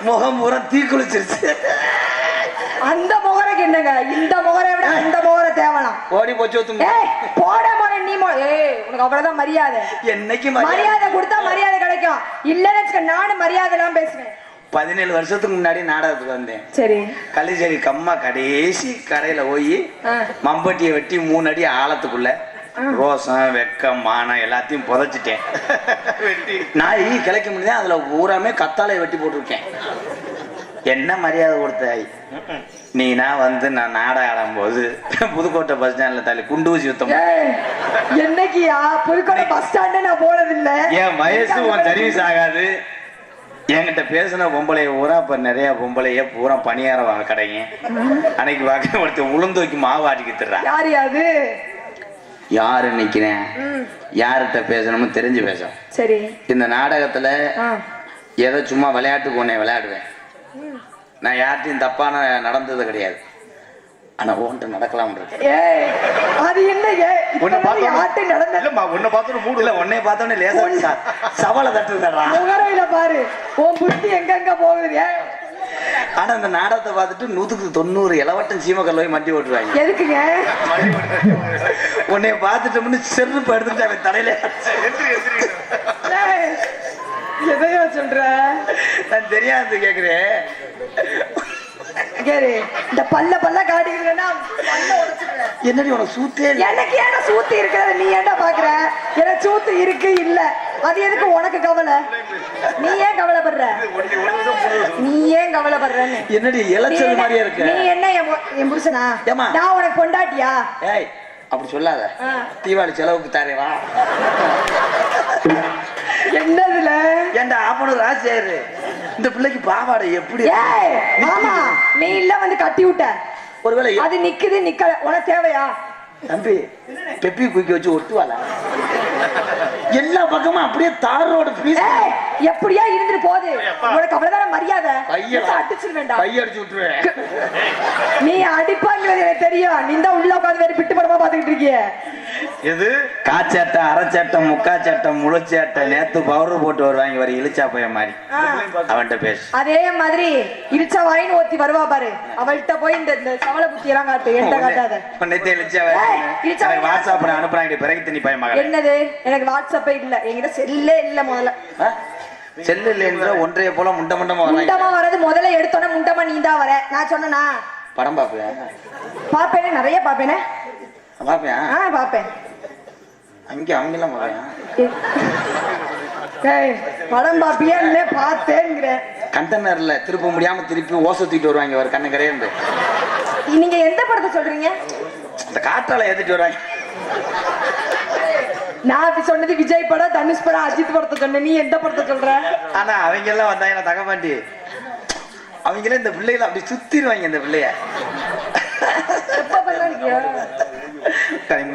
முகம் பூரா தீ குளிச்சிருச்சு. அந்த முகரைக்கு என்னங்க? இந்த முகரை விட அந்த முகரை தேவலாம். ஓடி போச்சு ஏய் போட முறை நீ மொ- ஏய் உனக்கு அவ்வளவுதான் மரியாதை. என்னைக்கு மரியாதை? கொடுத்தா மரியாதை கிடைக்கும். இல்லன்னு வச்சுக்க நானும் மரியாதை எல்லாம் பேசுவேன். பதினேழு வருஷத்துக்கு முன்னாடி நாடகத்துக்கு வந்தேன். சரி. கள்ளிச்சேரி கம்மா கடைசி கடையில போய். மம்பட்டியை வெட்டி மூணு அடி ஆழத்துக்குள்ள ரோசம் வெக்கம் மானம் எல்லாத்தையும் புதைச்சிட்டேன். நாய் கிளைக்க முடியாது அதுல பூராமே கத்தாழை வெட்டி போட்டிருக்கேன். என்ன மரியாதை கொடுத்த நீ நான் வந்து நான் நாடகம் ஆடும்போது புதுக்கோட்டை பஸ் ஸ்டாண்ட்ல தள்ளி குண்டு ஊசி யுத்தம் ஏய் என்னைக்கியா புதுக்கோட்டை பஸ் ஸ்டாண்டு நான் போனதில்லை. என் வயசு உன் சர்வீஸ் ஆகாது. என்கிட்ட பேசின பொம்பளைய பூரா இப்ப நிறைய பொம்பளைய பூரா பணியாரம் கடைங்க. அன்னைக்கு பார்க்க ஒருத்தர் உளுந்து வைக்க மாவு ஆட்டிக்கு திடுறா யார் யாது யாரு நிக்கிறேன் யார்கிட்ட பேசணும்னு தெரிஞ்சு பேசும் சரி. இந்த நாடகத்துல ஏதோ சும்மா விளையாட்டுக்கு ஒன்னே விளையாடுவேன். நான் யார்கிட்டயும் தப்பான நடந்தது கிடையாது. ஆனா உன்கிட்ட நடக்கலாம் அது என்ன? ஏய் உன்னை யார்ட்ட நடந்த இல்லம்மா உன்னை பார்த்தோன்னு மூடு. இல்ல உன்னை பார்த்தோன்னே லேசா சவாலை தட்டுறா பாரு. உன் புத்தி எங்கெங்க போகுது? ஆனா இந்த நாடகத்தை பார்த்துட்டு நூத்துக்கு தொண்ணூறு இளவட்டம் சீமக்கல்ல போய் மட்டி ஓட்டுவாங்க. எதுக்குங்க? உன்னைய பார்த்துட்டோம்னு செருப்பு எடுத்துட்டு அவன் தலையில எதையோ சொல்ற? நான் தெரியாது கேக்குறேன். கேரு இந்த பல்ல பல்ல காட்டிக்கிறேன்னா. என்னடி உனக்கு சூத்தே? எனக்கு ஏன்டா சூத்து இருக்கிறத? நீ ஏன்டா பாக்குற? எனக்கு சூத்து இருக்கு இல்ல. அது எதுக்கு உனக்கு கவலை? நீ ஏன் கவலைப்படுற? நீ ஏன் கவலைப்படுறன்னு. என்னடி இளைச்சல் மாதிரியே இருக்க? நீ என்ன என் புருஷனா? நான் உனக்கு கொண்டாட்டியா ஏய் அப்படி சொல்லாத. தீபாவளி செலவுக்கு தாரேவா என்னதுல? ஏன்டா அவனு ராசியாரு இந்த பிள்ளைக்கு பாவாடை எப்படி மாமா நீ இல்ல வந்து கட்டி விட்ட. ஒருவேளை அது நிக்குது நிக்கல. உனக்கு தேவையா? தம்பி பெப்பி குக்கி வச்சு ஒட்டுவாள? எல்லா பக்கமும் அப்படியே தார் ரோடு பீஸ் ஏய் எப்படியா இருந்துட்டு போகுது. உனக்கு அவ்வளவுதான மரியாதை? அடிச்சிட வேண்டாம் பைய அடிச்சு விட்டுருவேன். நீ அடிப்பாங்கிறது எனக்கு தெரியும். நீ தான் உள்ள உட்காந்து படமா பாத்துக்கிட்டு இருக்கிய? எது? காச்சட்டை அரைச்சட்டை முக்கா சட்டை முளைச்சட்டை நேத்து பவுடர் போட்டு வருவாங்க வர இழிச்சா பையன் மாதிரி. அவன்கிட்ட பேசு. அதே மாதிரி இடிச்சா வாயின் ஒத்தி வருவா பாரு. அவள்கிட்ட போய் இந்த இந்த சவள புத்தி எல்லாம் காட்டு. என்கிட்ட காட்டாத. உன்னைத்தே இழிச்சா இழிச்சா. வாட்ஸ்அப்ல அனுப்புறாங்க பிறகு தண்ணி பையன் மகன் என்னது? எனக்கு வாட்ஸ்அப்பே இல்ல. என்கிட்ட செல்லே இல்ல முதல்ல. செல்லு இல்லைன்ற ஒன்றைய போல முண்ட முண்டமா வராங்க. முண்டமா வர்றது முதல்ல எடுத்தோன்னே முண்டமா நீ தான் வர. நான் சொன்னனா? படம் பாப்பியா பாப்பேனே நிறைய பாப்பேனே பாப்பியா? ஆ பாப்பேன். அங்க அவங்க எல்லாம் பாப்பியா ஏய் படம் பாப்பியா இல்ல பார்த்தேங்கிறேன். கண்டெய்னர்ல திருப்ப முடியாம திருப்பி ஓசை தூக்கிட்டு வருவாங்க ஒரு கண்ணு கரையந்து. நீங்க எந்த படத்தை சொல்றீங்க? அந்த காற்றால ஏத்திட்டு வருவாங்க. நான் அப்படி சொன்னது விஜய் படம் தனுஷ் படம் அஜித் படத்தை சொன்ன நீ எந்த படத்தை சொல்ற? ஆனா அவங்க எல்லாம் வந்தாங்க தக மாட்டி அவங்களே இந்த பிள்ளைகளை அப்படி சுத்திடுவாங்க இந்த பிள்ளைய. எப்ப பண்ணாங்க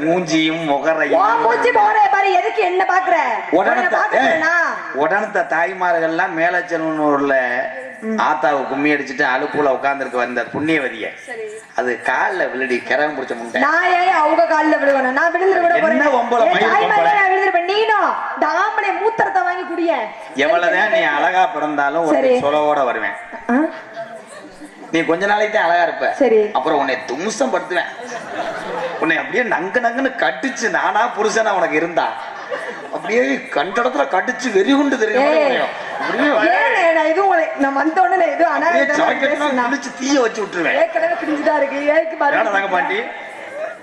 மூஞ்சியும் முகரையும். போறே பாரு எதுக்கு என்ன பாக்குற உடனத்த தாய்மார்கள்லாம் மேலச்சனூர்ல ஆத்தாவை கும்மி அடிச்சுட்டு அழுப்புல உட்காந்துருக்கு வந்த புண்ணியவதிய. அது கால்ல விழுடி கிரகம் பிடிச்ச முண்டை. நான் ஏன் அவங்க கால்ல விழுவேன் நான் விழுந்துட விட போறேன். ஒம்பளை? நான் விழுந்துருப்பேன் நீனும் மூத்திரத்தை வாங்கி குடிய. எவ்வளவுதான் நீ அழகா பிறந்தாலும் ஒரு. சொலவோட வருவேன். நீ கொஞ்ச நாளைக்கு தான் அழகா இருப்ப. சரி. அப்புறம் உன்னை தும்சம் படுத்துவேன் உன்னை அப்படியே நங்கு நங்குன்னு கடிச்சு நானா புருஷனா உனக்கு இருந்தா? அப்படியே கண்ட இடத்துல கடிச்சு வெறி உண்டு தெரியும்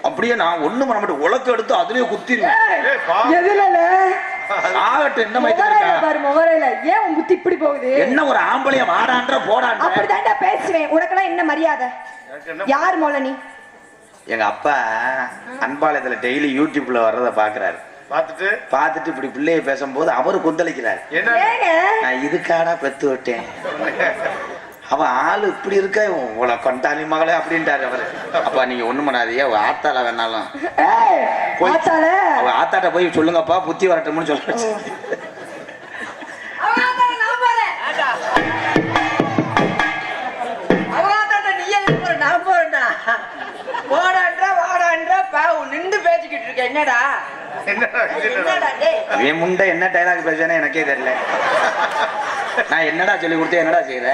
அப்படியே நான் ஒண்ணு பண்ண மாட்டேன். உலக்க எடுத்து அதுலயே எதுலல ஆகட்டும் என்ன பாரு முகரையில ஏன் உன் குத்தி இப்படி போகுது? என்ன ஒரு ஆம்பளைய வாடான்ற போடான்ற? அப்படிதான்டா பேசுவேன். உனக்கெல்லாம் என்ன மரியாதை? யார் மோல நீ எங்க அப்பா அன்பாலயத்துல டெய்லி யூடியூப்ல வர்றத பாக்குறாரு. பார்த்துட்டு? பார்த்துட்டு இப்படி பிள்ளைய பேசும்போது அவரு கொந்தளிக்கிறாரு. நான் இதுக்காடா பெத்து விட்டேன். அவன் ஆளு இப்படி இருக்க? உங்களை கொண்டாலி மகளே அப்படின்ட்டாரு அவரு. அப்பா நீங்க ஒண்ணும் பண்ணாதீங்க. அவ ஆத்தால வேணாலும். அவ ஆத்தாட்ட போய் சொல்லுங்கப்பா புத்தி வரட்டும்னு சொல்ல என்னடா? இவன் முண்டை என்ன டைலாக் பேசுவேன்னு எனக்கே தெரியல. நான் என்னடா சொல்லி கொடுத்தேன் என்னடா செய்யற?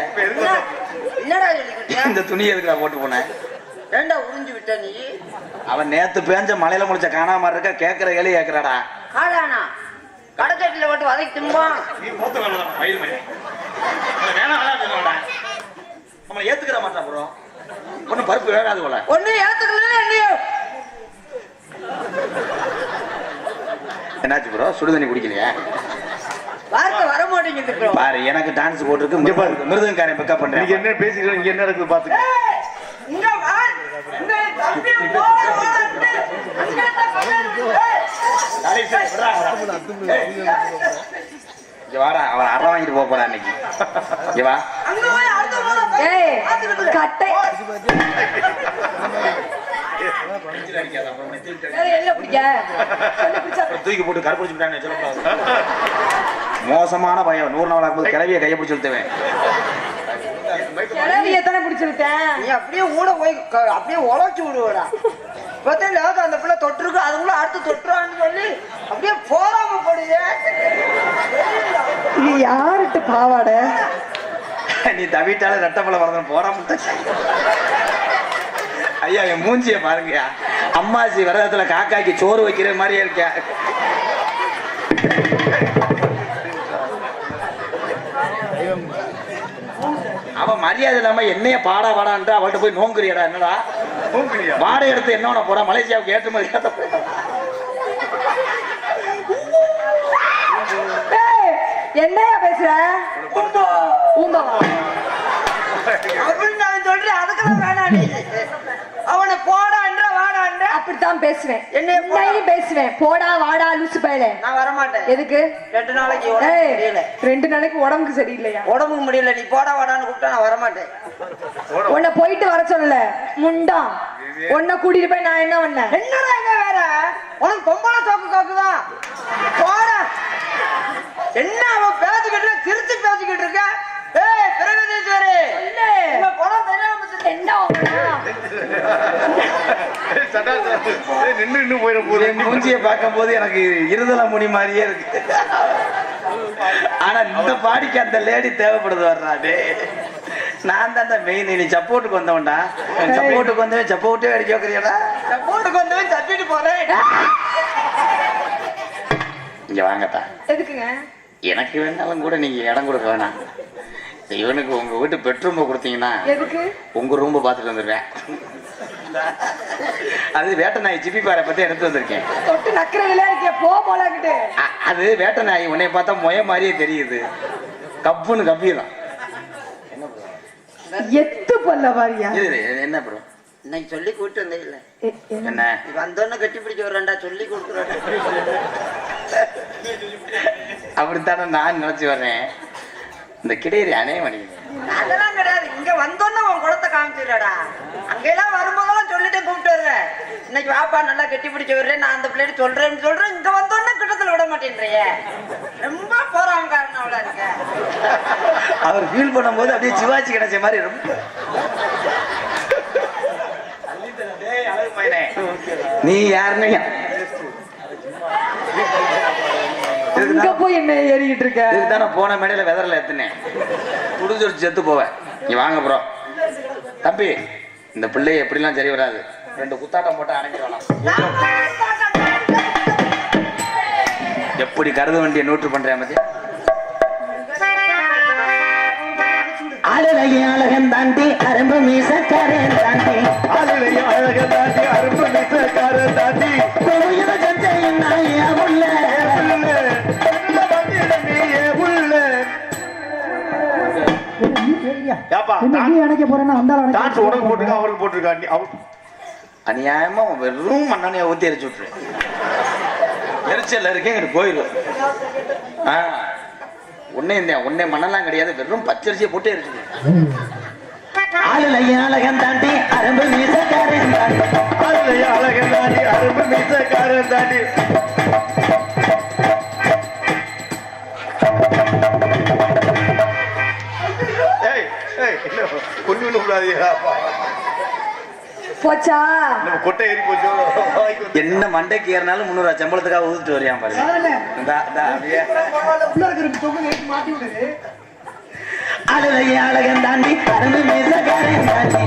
என்னடா இந்த துணி எதுக்கு நான் போட்டு போனேன் ஏண்டா உறிஞ்சு விட்ட நீ? அவன் நேத்து பேஞ்ச மலையில முடிச்ச காணாம இருக்க கேக்குற கேள்வி கேக்குறாடா. காளானா? கடைச்சட்டில போட்டு வதக்கி திம்பான். நீ மூத்த வேலை மயில் மணி வேணாம் வேணாம் நம்மளை ஏத்துக்கிற மாட்டா ப்ரோ. ஒன்னும் பருப்பு வேகாது போல. ஒண்ணு ஏத்துக்கல என்னையோ? என்னாச்சு ப்ரோ சுடுதண்ணி குடிக்கலையா. பாரு எனக்கு டான்ஸ் போட்டுருக்கு மிருதங்க- மிருதங்காரன் பிக்கப் பண்றேன். நீங்க என்ன பேசிக்கிறோம் இங்க என்ன நடக்குது பாத்துக்க. இங்க வா. இங்க தம்பி. இங்க வாடா அவன் அற வாங்கிட்டு போக போறான் இன்னைக்கு. இங்க வா. கட்டை தூக்கி போட்டு கருப்பிடிச்சு மோசமான பயம் நூறு நாள் ஆகும்போது கிளவிய கையை பிடிச்சி விட்டுவேன் கிளவிய தானே பிடிச்சு விட்டேன் நீ அப்படியே ஊட போய் அப்படியே உழைச்சு விடுவடா. பத்தில அந்த பிள்ளை தொட்டிருக்கு அதுக்குள்ள அடுத்து தொட்டுறான்னு சொல்லி அப்படியே போறாம போடுது இது யாருட்டு பாவாடை? நீ தவிட்டாலும் ரெட்ட பழம் வரணும் போற முட்டை ஐயா என் மூஞ்சிய பாருங்கயா அம்மாச்சி விரதத்துல காக்காக்கு சோறு வைக்கிற மாதிரியே இருக்கியா அவன் மரியாதை இல்லாம என்னைய பாடா பாடான்ட்டு அவள்கிட்ட போய் நோங்குறியடா என்னடா? வாடகை எடுத்து என்ன பண்ண போறா? மலேசியாவுக்கு ஏற்றுமதி ஏய், என்னையா பேசுற? ஊம்பவா அப்படின்னு நான் சொல்றேன். அதுக்கெல்லாம் வேணாம் போடான்ற வாடான்ற அப்படித்தான் பேசுவேன். என்னையும் பேசுவேன். போடா வாடா லூசு பயலே. நான் வரமாட்டேன். எதுக்கு? ரெண்டு நாளைக்கு முடியல. ரெண்டு நாளைக்கு உடம்புக்கு சரியில்லையா? உடம்புக்கு முடியல. நீ போடா வாடான்னு கூப்பிட்டா நான் வரமாட்டேன். உன்னை போயிட்டு வர சொல்லல. முண்டா. உன்னை கூட்டிட்டு போய் நான் என்ன பண்ணேன்? என்னடா இங்க வேற? உனக்கு பொம்பளை சோக்கு காக்குதான் போடா. என்ன அவன் பேசிக்கிட்டு திருச்சி பேசிக்கிட்டு இருக்க? ஏய் பிரகதீஸ்வரி தெரியாம என்ன நின்னு நின்னு போயிட போகுது மூஞ்சியை பார்க்கும் போது எனக்கு இருதல முனி மாதிரியே இருக்கு. ஆனா இந்த பாடிக்கு அந்த லேடி தேவைப்படுது வர்றாடே நான் தான் மெயின் நீ சப்போர்ட்டுக்கு வந்தவன்டா. சப்போர்ட்டுக்கு வந்தவன் சப்போர்ட்டே அடிக்க வைக்கிறியடா? நான் போட்டுக்கு வந்தவன் தட்டிட்டு போறேன் இங்க வாங்கத்தா எதுக்குங்க? எனக்கு வேணாலும் கூட நீங்க இடம் கொடுக்க வேணாம். இவனுக்கு உங்க வீட்டு பெட்ரூம் கொடுத்தீங்கன்னா எதுக்கு? உங்க ரூம் பார்த்துட்டு வந்துருவேன். அது வேட்டை நாய் சிப்பி பாறை பத்தி எடுத்து வந்திருக்கேன். அது வேட்டை நாய் உன்னை பார்த்தா முய மாதிரியே தெரியுது. கப்புன்னு கப்பிதான் எத்து பல்ல பாரியா? இது என்ன ப்ரோ இன்னைக்கு சொல்லி கூட்டு வந்தே இல்ல. என்ன? வந்தோன்னு கட்டி பிடிக்க வரேன்டா சொல்லி கொடுக்குறேன் அப்படித்தானே நான் நினைச்சு வர்றேன். இந்த கிடையாது அணைய மணிக்கு அதெல்லாம் கிடையாது. இங்க வந்தோன்னு உன் குளத்தை காமிச்சிடுறடா. அங்கெல்லாம் வரும்போதெல்லாம் சொல்லிட்டு கூப்பிட்டு வருவேன் இன்னைக்கு வாப்பா நல்லா கட்டி பிடிச்ச வர்றேன் நான் அந்த பிள்ளைகிட்ட சொல்றேன்னு சொல்றேன். இங்க வந்தோன்னே கிட்டத்துல விட மாட்டேன்றிய. ரொம்ப போறாங்க காரணம் அவ்வளோ இருக்க. அவர் ஃபீல் பண்ணும்போது அப்படியே சிவாஜி கிடைச்ச மாதிரி ரொம்ப. நீ யாருன்னு அங்க போய் என்ன ஏறிக்கிட்டு இருக்க? இதுதான் போன மேடையில வெதரில் எத்துனேன் குடிச்சு செத்து போவேன் நீ வாங்க ப்ரோ தம்பி இந்த பிள்ளை எப்படிலாம் சரி வராது. ரெண்டு குத்தாட்டம் போட்டு வேணாம் எப்படி கருத வண்டியை நோட்டு பண்றேன் மதி அழகை அழகன் தாண்டி அரும்பு மீசக்காரன் தாண்டி. அழக தாண்டி அரும்பு மீசக்கார தாண்டி. கோயில நாய ஏப்பா, டான்ஸ் டான்ஸ் உனக்கு போட்டிருக்கா அவருக்கு போட்டிருக்கா அநியாயமா வெறும் மண்ணெண்ணைய ஊத்தி எரிச்சு விட்டுரு. எரிச்சல்ல இருக்கேன் இங்கிட்டு போயிடும் ஆ. உன்னே இந்த உன்னே மண்ணெல்லாம் கிடையாது வெறும் பச்சரிசியை போட்டு எரிச்சு ஆளுலைய அழகன் தாண்டி அரும்பு மீசக்காரன் தாண்டி. ஆளுடைய அழக தாண்டி அரும்பு மீசக்கார தாண்டி. கொண்டு விட கூடாதியா போச்சா நம்ம கொட்டை ஏறி போச்சோ என்ன மண்டைக்கு ஏறினாலும் முந்நூறு சம்பளத்துக்காக ஊதிட்டு வரியான் பாருங்க அழகைய அழகன் தாண்டி அருமை மீசக்காரன் தாண்டி.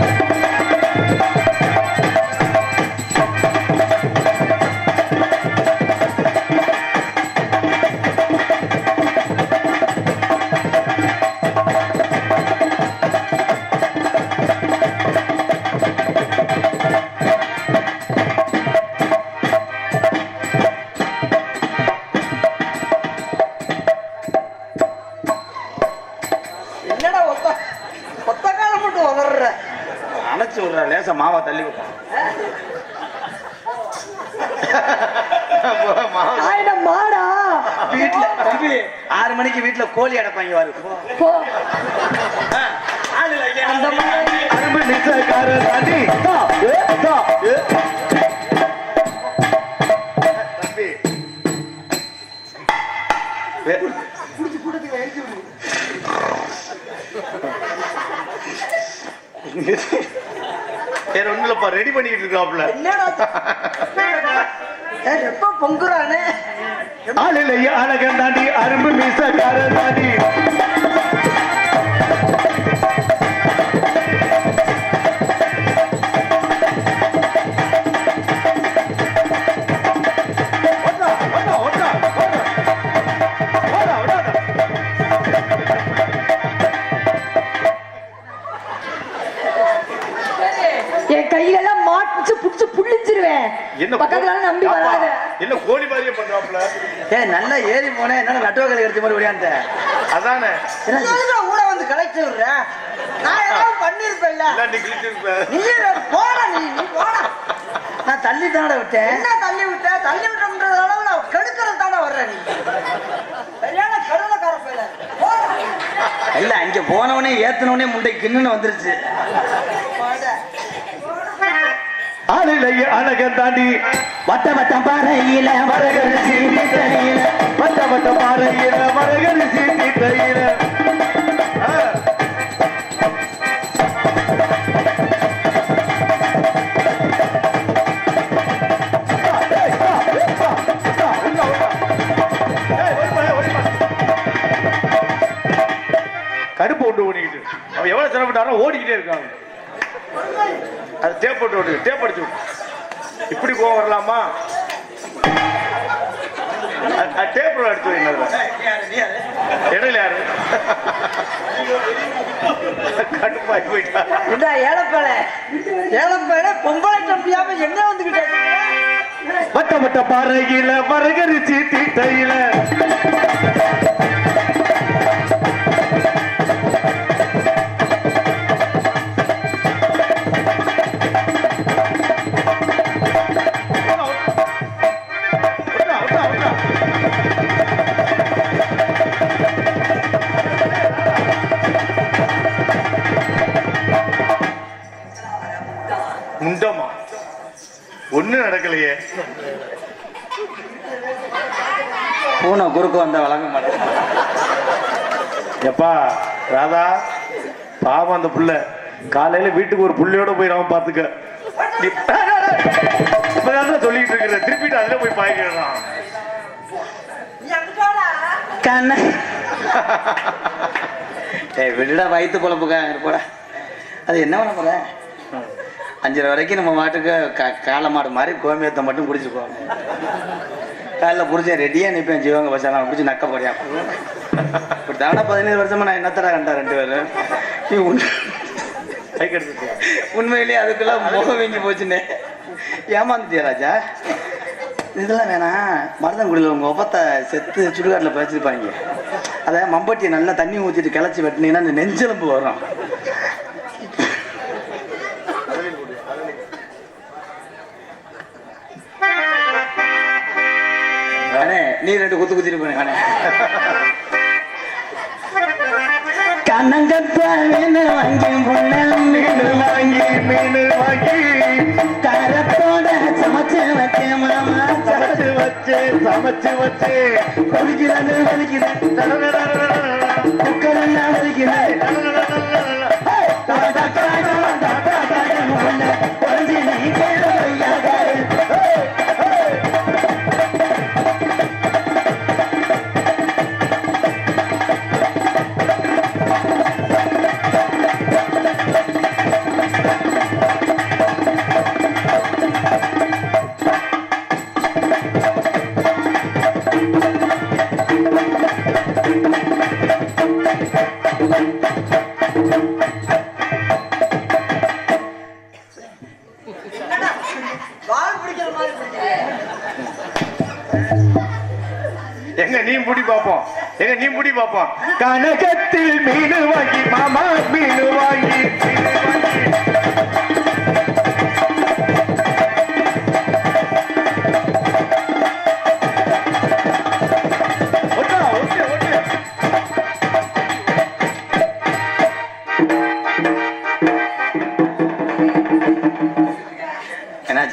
கோழி அடைப்பாங்க வாரு போ. ஐயா, அந்த மாதிரி. வேற ஒண்ணும் இல்லப்பா ரெடி பண்ணிக்கிட்டு இருக்காப்ல என்னடா எப்ப பொங்குறானே? ஆளில் அழகன் தாண்டி அரும்பு மீசக்காரன் தாண்டி. ஏறி போனேன். என்ன நட்டுவக்கலை எடுத்த மாதிரி ஓடியான்ட்ட அதானே? ஊட வந்து கலைச்சு விடுற நான் பண்ணிருப்பேன்ல. எல்லாம் நீ கிழிச்சிருப்ப. நீ போடா நீ நீ போடா. நான் தள்ளி தானே விட்டேன். என்ன தள்ளி விட்ட? தள்ளி விட்டோம்ன்றது அளவுல கெடுக்கிறது தானே வர்ற நீ? சரியான கருதக்கார பையல. போடா. இல்ல அங்க போனவனே ஏத்தனவனே முண்டை கிண்ணுன்னு வந்துருச்சு. போடா. ஆளிலை அழகன் தாண்டி வட்ட வட்டம் பாறையில மரகரி சீட்டி தையில வட்ட வட்ட பாறையில மரகரி சீட்டி தையில ஆ. ஏய், வா, வா, வா, உள்ள, உள்ள. ஏய், ஓடிப்பா, ஓடிப்பா. கடுப்பு உண்டு ஓடிக்கிட்டு அவன் எவ்வளவு சிரமப்பட்டாரோ ஓடிக்கிட்டே இருக்காங்க அது டேப் போட்டு விடு டேப் அடிச்சு இப்படி கோவம் வரலாமா? டேப் அடிச்சு வை நல்லா. இடையில யாரு? கடுப்பாய் போயிட்டா. இந்த ஏழப்பேலை ஏழப்பேலை பொம்பளை தம்பியாம என்ன வந்துகிட்டே வட்ட வட்ட பாறையில மரகரி சீட்டி ஒண்ணு நடக்கலையே. பூனை குறுக்க வந்தா வழங்க மாட்டேன். எப்பா ராதா பாவம் அந்த புள்ள. காலையில வீட்டுக்கு ஒரு புள்ளையோட போயிடாம பாத்துக்க. இப்பதான் சொல்லிட்டு இருக்கிற. திருப்பிட்டு அதுல போய் பாய்க்கிறான்? கண்ண. விடுடா வயிற்று குழப்புக்காக போடா. அது என்ன பண்ண போற? அஞ்சரை வரைக்கும் நம்ம மாட்டுக்கு கா- காளை மாடு மாதிரி கோமியத்தை மட்டும் குடிச்சுக்குவோம் காலைல புரிஞ்சேன் ரெடியாக நிற்பேன் ஜீவங்க பசாலாம் பிடிச்சி நக்க இப்படி தானே பதினேழு வருஷமா நான் என்னத்தடா கண்டா ரெண்டு பேரும்? நீ உண்மை உண்மையிலேயே அதுக்குள்ள முகம் வீங்கி போச்சுன்னே. ஏமாந்துட்டியா ராஜா? இதெல்லாம் வேணாம் மருதங்குடியில் உங்கள் ஒப்பத்தை செத்து சுடுகாட்டில் பறிச்சிருப்பாங்க அதை மம்பட்டியை நல்லா தண்ணி ஊற்றிட்டு கிளச்சி வெட்டினீங்கன்னா அந்த நெஞ்செலும்பு வரும். நீ ரெண்டு குத்து குத்திட்டு போனே அண்ணே கண்ணங்கத்தாவின்னு வாங்கி மீன் வாங்கி மீன் வாங்கி. காரத்தோட சமைச்சு வச்ச மாமா. சமைச்சு வச்சு சமைச்சு வச்சு. வலிக்கிறது வலிக்கிறது குக்கர் என்ன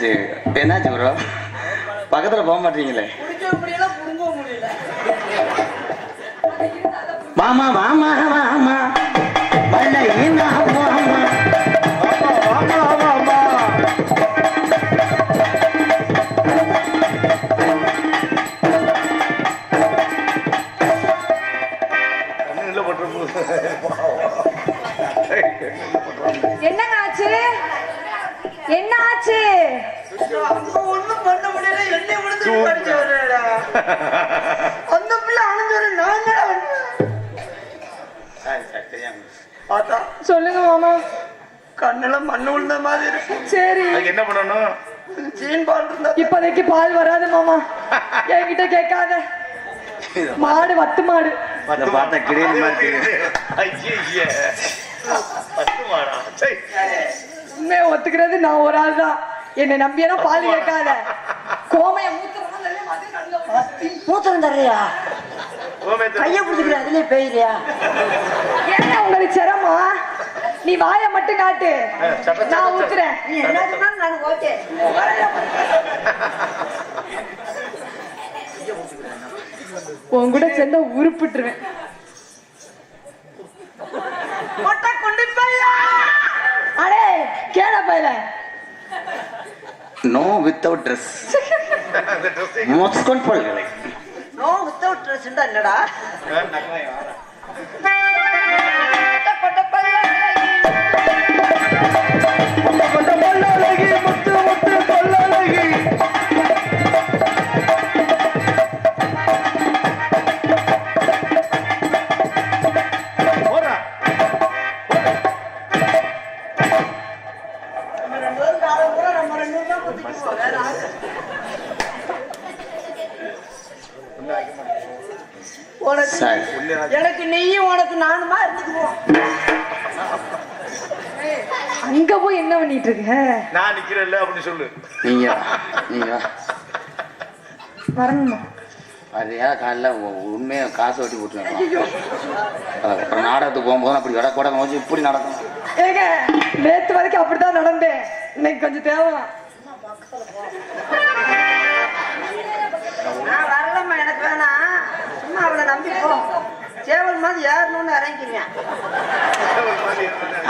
என்னாச்சு என்னாச்சு ப்ரோ பக்கத்தில் போக மாட்டீங்களே. மாமா மாமா மாமா. முடியல அந்த பிள்ளை அணைஞ்சு நான் என்னடா பண்ணுவேன்? பார்த்தா? சொல்லுங்க மாமா. கண்ணுல மண்ணு விழுந்த மாதிரி இருக்கு. சரி. அதுக்கு என்ன பண்ணணும்? சீன் பால் இருந்தா இப்போதைக்கு பால் வராது மாமா. என்கிட்ட கேட்காத. மாடு வத்து மாடு. பார்த்தா கிடையாது மாதிரி. உண்மையை ஒத்துக்கிறது நான் ஒரு ஆள் தான் என்னை நம்பியனா பால் கேட்காத. கோமைய மூத்திரம் தர்றியா கைய பிடிச்சிக்கிற அதுலயே பெய்யறியா என்ன உங்களுக்கு சிரமா நீ வாயை மட்டும் காட்டு. நான். ஊத்துறேன். நீ என்ன சொன்னாலும் நான் ஓகே உன் கூட சேர்ந்தா உருப்பிட்டுருவேன். அடே கேட பையல. நோ வித்தவுட் ட்ரெஸ் மொஸ்கொன் பல்களை நோ ட்ரெஸ் என்னடா? கொண்ட பொல்லழகி, முத்து பண்ணிட்டு இருக்க நான் நிக்கிறேன்ல அப்படின்னு சொல்லு. நீங்க நீங்க. வரணுமா அதையா காலைல உண்மையா காசு வட்டி போட்டுருவேன். அப்புறம் நாடகத்துக்கு போகும்போது அப்படி வட கூட வச்சு இப்படி நடக்கும். ஏங்க நேத்து வரைக்கும் அப்படித்தான் நடந்தேன். இன்னைக்கு கொஞ்சம் தேவை. நான் வரலம்மா எனக்கு வேணாம். சும்மா அவளை நம்பி போ. சேவல் மாதிரி ஏறணும்னு இறங்கிக்கிறேன்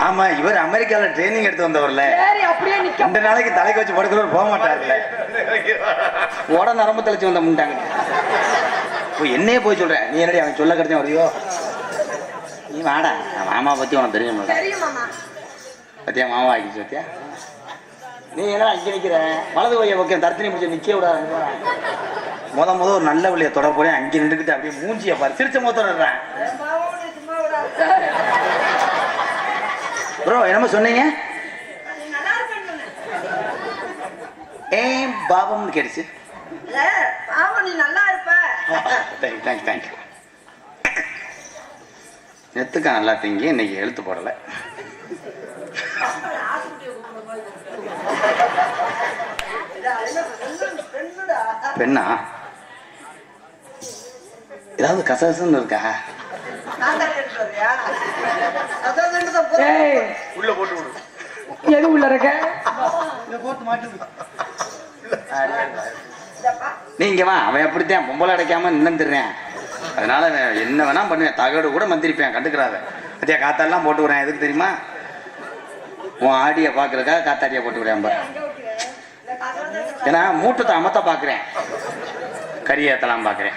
ஆமா இவர் அமெரிக்கால ட்ரைனிங் எடுத்து வந்தவர்ல. சரி அப்படியே நிக்க. ரெண்டு நாளைக்கு தலைக்கு வச்சு படுக்கிறவர் போக மாட்டார்ல. உட நரம்பு தெளிச்சு வந்த முண்டாங்க. இப்போ என்னையே போய் சொல்றேன் நீ என்னடி அவன் சொல்ல கிடைச்சா வரையோ? நீ வாடா மாமா பத்தி உனக்கு தெரியுமாம்மா பத்தியா மாமா ஆக்கிச்சு பத்தியா? நீ என்ன இங்க நிக்கிற? வலது வழியை ஓகே தர்த்தனி பிடிச்சி நிக்க விடாத முத முத ஒரு நல்ல வழியை தொட போறேன். அங்கே நின்றுக்கிட்டு அப்படியே மூஞ்சிய பாரு. சிரிச்ச மோத்தோடுறேன் ப்ரோ என்னமோ சொன்னீங்க? ஏன் பாபம்னு கேட்டுச்சு? பாவம் நீ நல்லா இருப்ப தேங்க்யூ தேங்க்யூ தேங்க்யூ நெத்துக்கா நல்லா திங்கி இன்னைக்கு எழுத்து போடல. பெண்ணா? ஏதாவது கசகசன்னு இருக்கா? உள்ள போட்டு விடு. எது உள்ள இருக்க. நீங்க வா அவன் அப்படித்தான் பொம்பளை அடைக்காம நின்னுறேன் அதனால என்ன வேணா பண்ணுவேன் தகடு கூட மந்திரிப்பேன் கண்டுக்கிறாத. அதே காத்தாலாம் போட்டு விடுறேன் எதுக்கு தெரியுமா? உன் ஆடியை பாக்குறதுக்காக காத்தாடியை போட்டு விடுறேன் பாரு. ஏன்னா மூட்டத்தை அமத்த பாக்குறேன் கரியத்தெல்லாம் பாக்குறேன்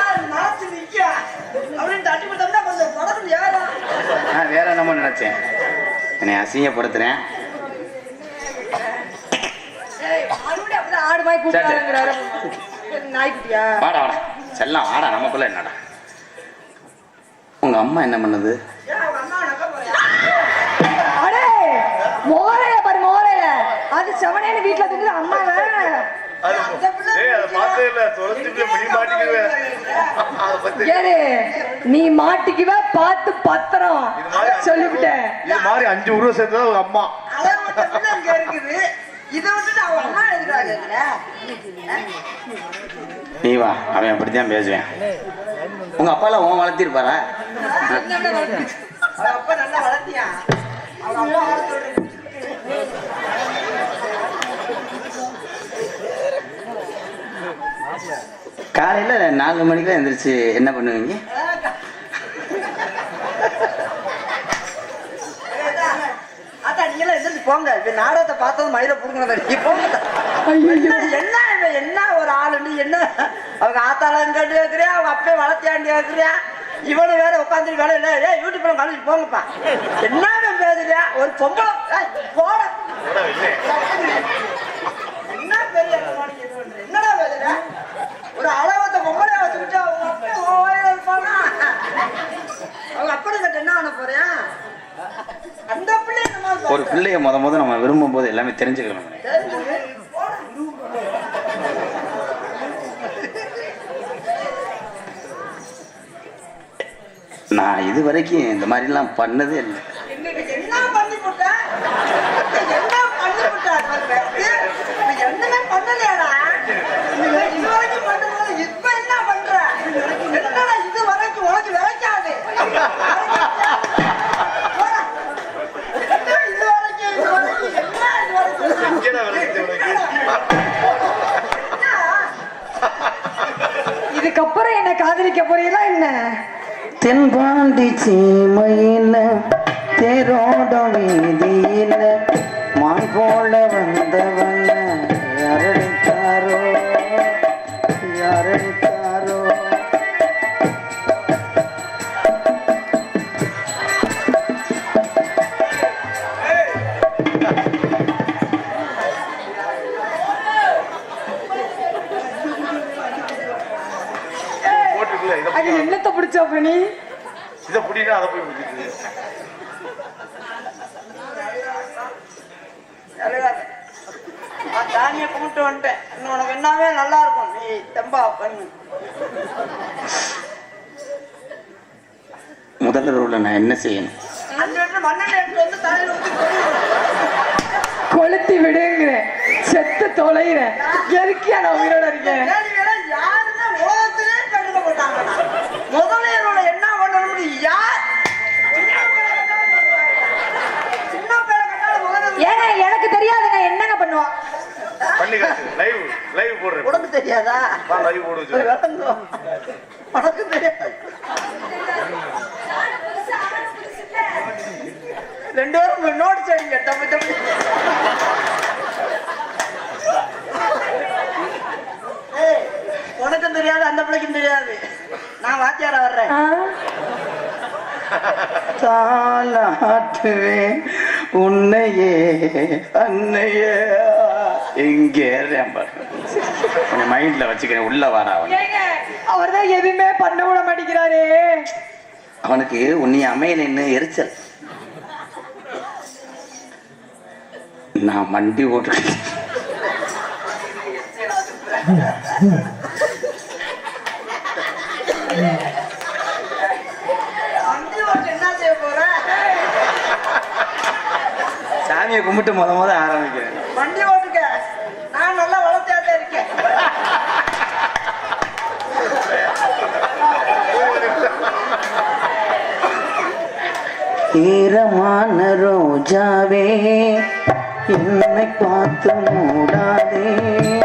நான் வேற என்னமோ நினைச்சேன். என்னை அசிங்கப்படுத்துறேன். ஆடு வாடா வாடா. செல்லாம் வாடா நமக்குள்ள என்னடா. உங்க அம்மா என்ன பண்ணுது? மோரையில பாரு மோரையில. அது செவனேன்னு வீட்டுல தூங்குது அம்மாவை. நீ மாட்டிக்குவ பார்த்து பத்திரம். சொல்லிவிட்டேன். இது மாதிரி அஞ்சு உருவம் சேர்த்தா அவங்க அம்மா நீ வா அவன் அப்படித்தான் பேசுவேன். உங்க அப்பாலாம் உன் வளர்த்திருப்பாரா? அப்பா நல்லா வளர்த்தியா அவங்க அம்மா வளர்த்து காலையில நாலு மணிக்கு எந்திரிச்சு என்ன பண்ணுவீங்க? போங்க. இப்ப நாடகத்தை பார்த்தது மயில புடுங்கினத என்ன என்ன ஒரு ஆளுன்னு என்ன? அவங்க ஆத்தாளங்கண்டு கேட்குறியா அவங்க அப்பே வளர்த்தியாண்டு கேட்குறியா இவனு வேற உட்காந்து வேலை இல்லை. ஏ யூடியூப்ல போங்கப்பா. என்ன பேசுறியா? ஒரு பொம்பளை போட. என்ன பெரிய? என்னடா பேசுற ஒரு அளவத்த பொம்பளை வச்சுக்கிட்டு அவங்க அப்பே ஓய இருப்பானா அவங்க கிட்ட என்ன பண்ண அந்த பிள்ளை ஒரு பிள்ளைய முத முத நம்ம விரும்பும் போது எல்லாமே தெரிஞ்சுக்கணும். நான் இது வரைக்கும் இந்த மாதிரிலாம் பண்ணதே இல்லை இன்னைக்கு என்ன பண்ணி போட்ட? என்ன பண்ணி போட்ட அது வந்து? நீ என்னமே பண்ணலையாடா? நீ இது வரைக்கும் பண்ணதில்ல, இப்ப என்ன பண்ற? என்னடா இது வரைக்கும் உனக்கு விளைக்காது? போடா. என்ன இது வரைக்கும், இது வரைக்கும், என்ன இது வரைக்கும்? எங்கடா விளையாட்டு உனக்கு? என்ன? இதுக்கப்புறம் என்ன காதலிக்க போறீங்களா என்ன? தென்பாண்டி சீமையில தேரோட வீதியில மான் போல வந்தவன. நீ இதை புடினா அதை போய். நான் சாமியை கும்பிட்டு வந்துட்டேன். இன்னும் உனக்கு என்னவே நல்லா இருக்கும். நீ தெம்பா பண்ணு முதல்ல ரோல நான் என்ன செய்யணும்? கொளுத்தி விடுங்கிறேன். செத்து தொலைகிறேன். எதுக்கியா நான் உயிரோட இருக்கேன் கேள்விகளை யாருமே உலகத்திலே கண்டுக்க மாட்டாங்கடா. முதலியரோட என்ன பண்ணணும்னு யார் சின்ன பேரை கண்டாலும் பண்ணுவாங்க. சின்ன பேரை கண்டாலும் முதலில் ஏங்க எனக்கு தெரியாதுங்க என்னங்க பண்ணுவான் பண்ணி காட்டு லைவ் போடுறேன். உனக்கு தெரியாதா? வா லைவ் போடு வச்சு விளங்கும். உனக்கு தெரியாது ரெண்டு பேரும் நோட் செய்யுங்க தப்பு தப்பு ஏய், உனக்கும் தெரியாது அந்த பிள்ளைக்கும் தெரியாது. நான் வாத்தியாரா வர்றேன். ஆ? தாலாட்டுவேன் உன்னையே அன்னையே. இங்கே இருந்தேன் பாரு. கொஞ்சம் மைண்ட்ல வச்சுக்கிறேன். உள்ள வாரா ஏங்க அவர்தான் எதுவுமே பண்ண விட மாட்டேங்கிறாரு. அவனுக்கு உன்னை அமையலன்னு எரிச்சல். நான் ஓட்டுறேன். வண்டி ஓட்டு என்ன செய்ய போற? சாமியை கும்பிட்டு முத முத ஆரம்பிக்கிறேன் வண்டி ஓட்டுக்க நான் நல்லா வளர்த்தியாட்டே இருக்கேன் ஈரமான ரோஜாவே என்னை பார்த்து மூடாதே.